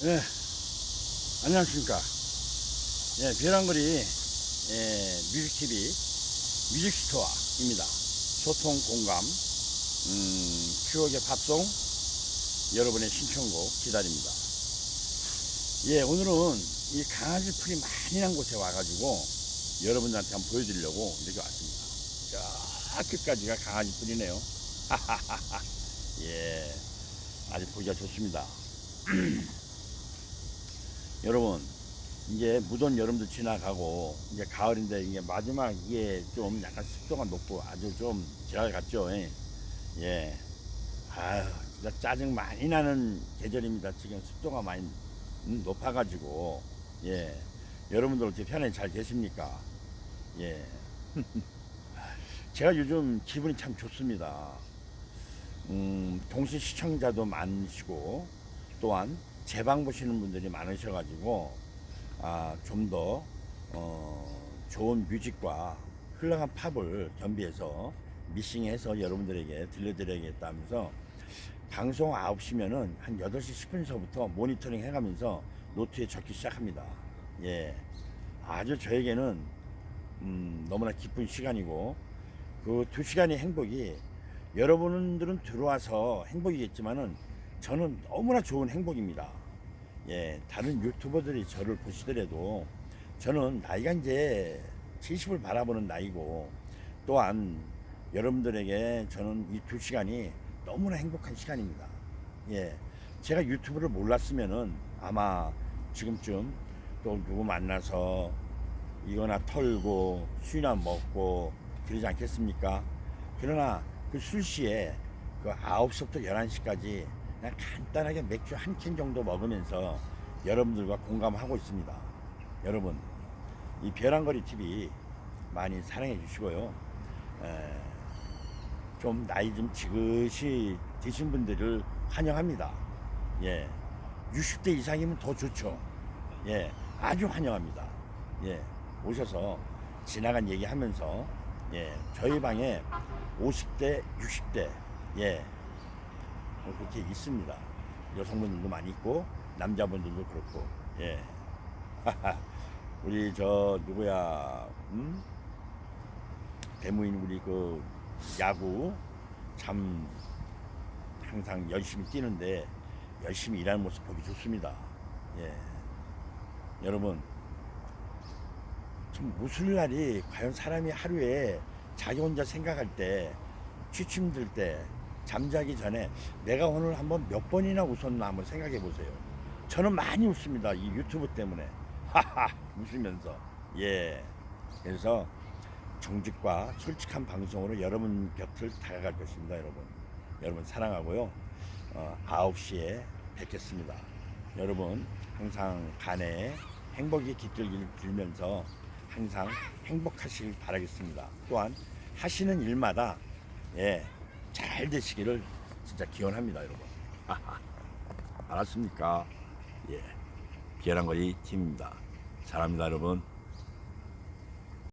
네, 안녕하십니까. 예, 벼랑거리 예, 뮤직TV 뮤직스토어입니다. 소통, 공감, 음, 추억의 팝송, 여러분의 신청곡 기다립니다. 예, 오늘은 이 강아지 풀이 많이 난 곳에 와가지고 여러분들한테 한번 보여드리려고 이렇게 왔습니다. 저 끝까지가 강아지 풀이네요. 예, 아주 보기가 좋습니다. 여러분 이제 무더운 여름도 지나가고 이제 가을인데 이게 마지막 이게 좀 약간 습도가 높고 아주 좀 지랄 같죠. 예. 예. 아유 진짜 짜증 많이 나는 계절입니다. 지금 습도가 많이 음, 높아가지고 예. 여러분들 어떻게 편히 잘 계십니까? 예. 제가 요즘 기분이 참 좋습니다. 음, 동시 시청자도 많으시고 또한 재방 보시는 분들이 많으셔가지고 아, 좀더 어, 좋은 뮤직과 흘러간 팝을 겸비해서 미싱해서 여러분들에게 들려드려야겠다면서 방송 9시면은 한 8시 10분서부터 모니터링 해가면서 노트에 적기 시작합니다. 예. 아주 저에게는 음, 너무나 기쁜 시간이고 그 두 시간의 행복이 여러분들은 들어와서 행복이겠지만은 저는 너무나 좋은 행복입니다. 예, 다른 유튜버들이 저를 보시더라도 저는 나이가 이제 70을 바라보는 나이고 또한 여러분들에게 저는 이 두 시간이 너무나 행복한 시간입니다. 예, 제가 유튜브를 몰랐으면은 아마 지금쯤 또 누구 만나서 이거나 털고 술이나 먹고 그러지 않겠습니까? 그러나 그 술시에 그 9시부터 11시까지 그냥 간단하게 맥주 한 캔 정도 먹으면서 여러분들과 공감하고 있습니다. 여러분, 이 벼랑거리 TV 많이 사랑해 주시고요. 에, 좀 나이 좀 지긋이 드신 분들을 환영합니다. 예. 60대 이상이면 더 좋죠. 예. 아주 환영합니다. 예. 오셔서 지나간 얘기 하면서 예. 저희 방에 50대, 60대 예. 뭐 그렇게 있습니다. 여성분들도 많이 있고 남자분들도 그렇고 예. 우리 저 누구야 음? 대무인 우리 그 야구 참 항상 열심히 뛰는데 열심히 일하는 모습 보기 좋습니다. 예. 여러분 참 무술 날이 과연 사람이 하루에 자기 혼자 생각할 때 취침 들 때 잠자기 전에 내가 오늘 한번 몇 번이나 웃었나 한번 생각해 보세요. 저는 많이 웃습니다. 이 유튜브 때문에. 하하 웃으면서. 예. 그래서 정직과 솔직한 방송으로 여러분 곁을 다가갈 것입니다, 여러분. 여러분 사랑하고요. 어, 9시에 뵙겠습니다. 여러분 항상 간에 행복이 깃들길 들면서 항상 행복하시길 바라겠습니다. 또한 하시는 일마다 예, 잘 되시기를 진짜 기원합니다, 여러분. 알았습니까? 예. 비아랑거리 팀입니다. 사랑합니다, 여러분.